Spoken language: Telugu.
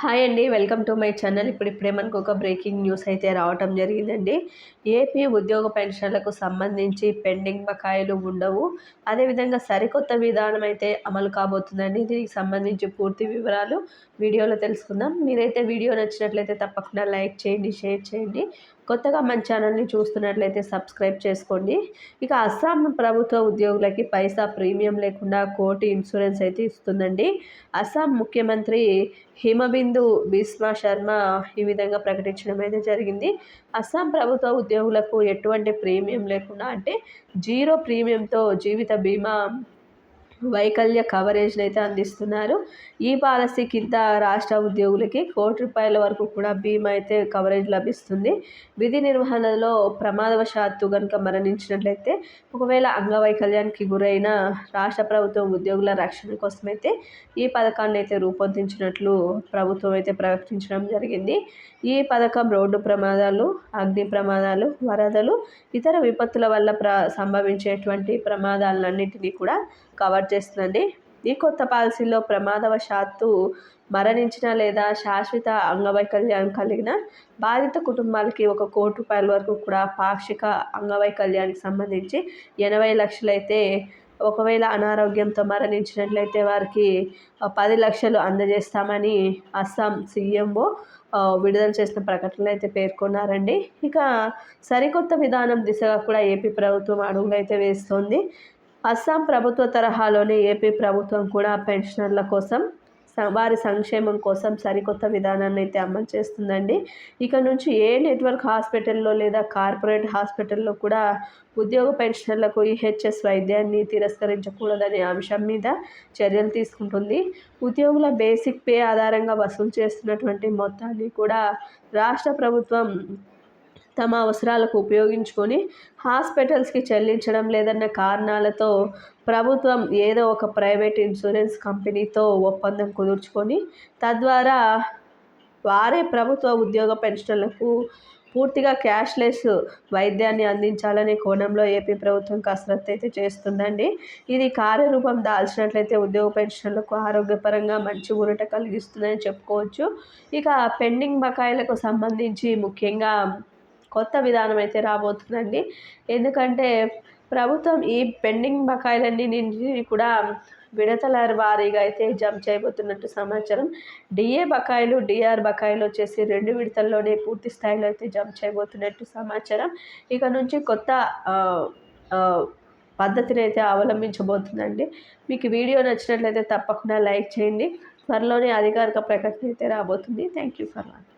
హాయ్ అండి వెల్కమ్ టు మై ఛానల్. ఇప్పుడు ఇప్పుడే మనకు ఒక బ్రేకింగ్ న్యూస్ అయితే రావటం జరిగిందండి. ఏపీ ఉద్యోగ పెన్షన్లకు సంబంధించి పెండింగ్ బకాయిలు ఉండవు. అదేవిధంగా సరికొత్త విధానం అయితే అమలు కాబోతుందండి. దీనికి సంబంధించి పూర్తి వివరాలు వీడియోలో తెలుసుకుందాం. మీరైతే వీడియో నచ్చినట్లయితే తప్పకుండా లైక్ చేయండి షేర్ చేయండి. కొత్తగా మన ఛానల్ని చూస్తున్నట్లయితే సబ్స్క్రైబ్ చేసుకోండి. ఇక అస్సాం ప్రభుత్వ ఉద్యోగులకి పైసా ప్రీమియం లేకుండా కోటి ఇన్సూరెన్స్ అయితే ఇస్తుందండి. అస్సాం ముఖ్యమంత్రి హిమబిందు బిస్మా శర్మ ఈ విధంగా ప్రకటించడం అయితే జరిగింది. అస్సాం ప్రభుత్వ ఉద్యోగులకు ఎటువంటి ప్రీమియం లేకుండా అంటే జీరో ప్రీమియంతో జీవిత బీమా వైకల్య కవరేజ్ని అయితే అందిస్తున్నారు. ఈ పాలసీ కింద రాష్ట్ర ఉద్యోగులకి కోటి రూపాయల వరకు కూడా బీమా అయితే కవరేజ్ లభిస్తుంది. విధి నిర్వహణలో ప్రమాదవశాత్తు కనుక మరణించినట్లయితే ఒకవేళ అంగవైకల్యానికి గురైన రాష్ట్ర ప్రభుత్వం ఉద్యోగుల రక్షణ కోసమైతే ఈ పథకాన్ని అయితే రూపొందించినట్లు ప్రభుత్వం అయితే ప్రకటించడం జరిగింది. ఈ పథకం రోడ్డు ప్రమాదాలు అగ్ని ప్రమాదాలు వరదలు ఇతర విపత్తుల వల్ల ప్ర సంభవించేటువంటి ప్రమాదాలన్నింటినీ కూడా కవర్ చేస్తుందండి. ఈ కొత్త పాలసీలో ప్రమాదవశాత్తు మరణించిన లేదా శాశ్వత అంగవైకల్యం కలిగిన బాధిత కుటుంబాలకి ఒక కోటి రూపాయల వరకు కూడా పాక్షిక అంగవైకల్యానికి సంబంధించి ఎనభై లక్షలైతే ఒకవేళ అనారోగ్యంతో మరణించినట్లయితే వారికి పది లక్షలు అందజేస్తామని అస్సాం సీఎంఓ విడుదల చేసిన ప్రకటనలు అయితే పేర్కొన్నారండి. ఇక సరికొత్త విధానం దిశగా కూడా ఏపీ ప్రభుత్వం అడుగులైతే వేస్తోంది. అస్సాం ప్రభుత్వ తరహాలోనే ఏపీ ప్రభుత్వం కూడా పెన్షనర్ల కోసం వారి సంక్షేమం కోసం సరికొత్త విధానాన్ని అయితే అమలు చేస్తుందండి. ఇక నుంచి ఏ నెట్వర్క్ హాస్పిటల్లో లేదా కార్పొరేట్ హాస్పిటల్లో కూడా ఉద్యోగ పెన్షనర్లకు ఈహెచ్ఎస్ వైద్యాన్ని తిరస్కరించకూడదనే అంశం మీద చర్యలు తీసుకుంటుంది. ఉద్యోగుల బేసిక్ పే ఆధారంగా వసూలు చేస్తున్నటువంటి మొత్తాన్ని కూడా రాష్ట్ర ప్రభుత్వం తమ అవసరాలకు ఉపయోగించుకొని హాస్పిటల్స్కి చెల్లించడం లేదన్న కారణాలతో ప్రభుత్వం ఏదో ఒక ప్రైవేట్ ఇన్సూరెన్స్ కంపెనీతో ఒప్పందం కుదుర్చుకొని తద్వారా వారే ప్రభుత్వ ఉద్యోగ పెన్షన్లకు పూర్తిగా క్యాష్లెస్ వైద్యాన్ని అందించాలనే కోణంలో ఏపీ ప్రభుత్వం కసరత్తు అయితే చేస్తుందండి. ఇది కార్యరూపం దాల్చినట్లయితే ఉద్యోగ పెన్షన్లకు ఆరోగ్యపరంగా మంచి ఊరట కలిగిస్తుందని చెప్పుకోవచ్చు. ఇక పెండింగ్ బకాయిలకు సంబంధించి ముఖ్యంగా కొత్త విధానం అయితే రాబోతుందండి. ఎందుకంటే ప్రభుత్వం ఈ పెండింగ్ బకాయిలన్నీ కూడా విడతల వారీగా అయితే జంప్ చేయబోతున్నట్టు సమాచారం. డిఏ బకాయిలు డిఆర్ బకాయిలు వచ్చేసి రెండు విడతల్లోనే పూర్తి స్థాయిలో అయితే జంప్ చేయబోతున్నట్టు సమాచారం. ఇక నుంచి కొత్త పద్ధతిని అయితే అవలంబించబోతుందండి. మీకు వీడియో నచ్చినట్లయితే తప్పకుండా లైక్ చేయండి. త్వరలోనే అధికారిక ప్రకటన అయితే రాబోతుంది. Thank you for watching.